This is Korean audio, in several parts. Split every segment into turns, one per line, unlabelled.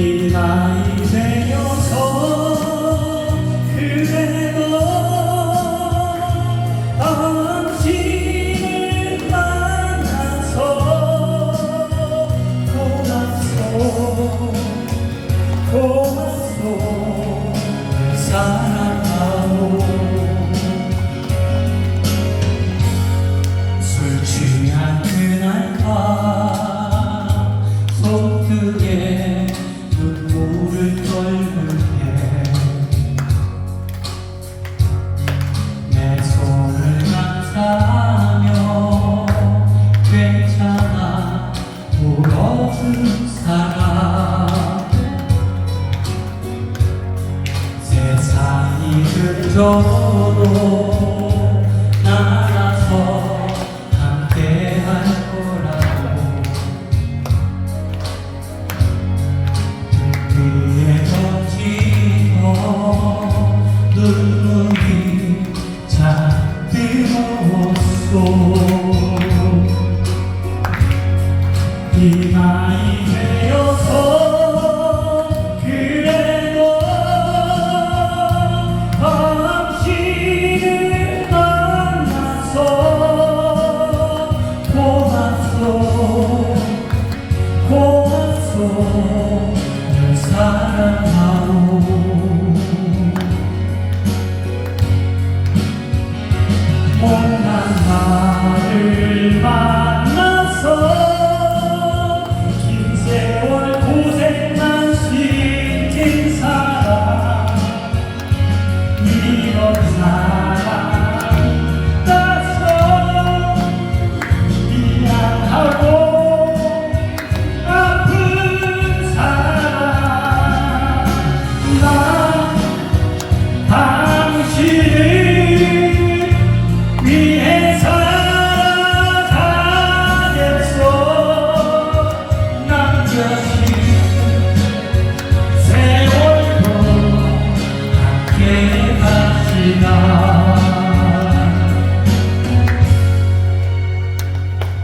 이 나이 되어 저도 나가서 함께 할 거라고. 뒤에 젖히던 눈물이 잠들었소 널 사랑하오. 못난 나를 만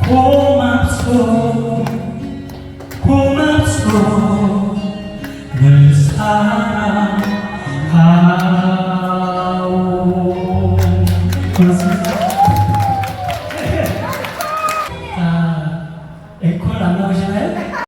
Pull my soul, my soul, 늘 사랑하오.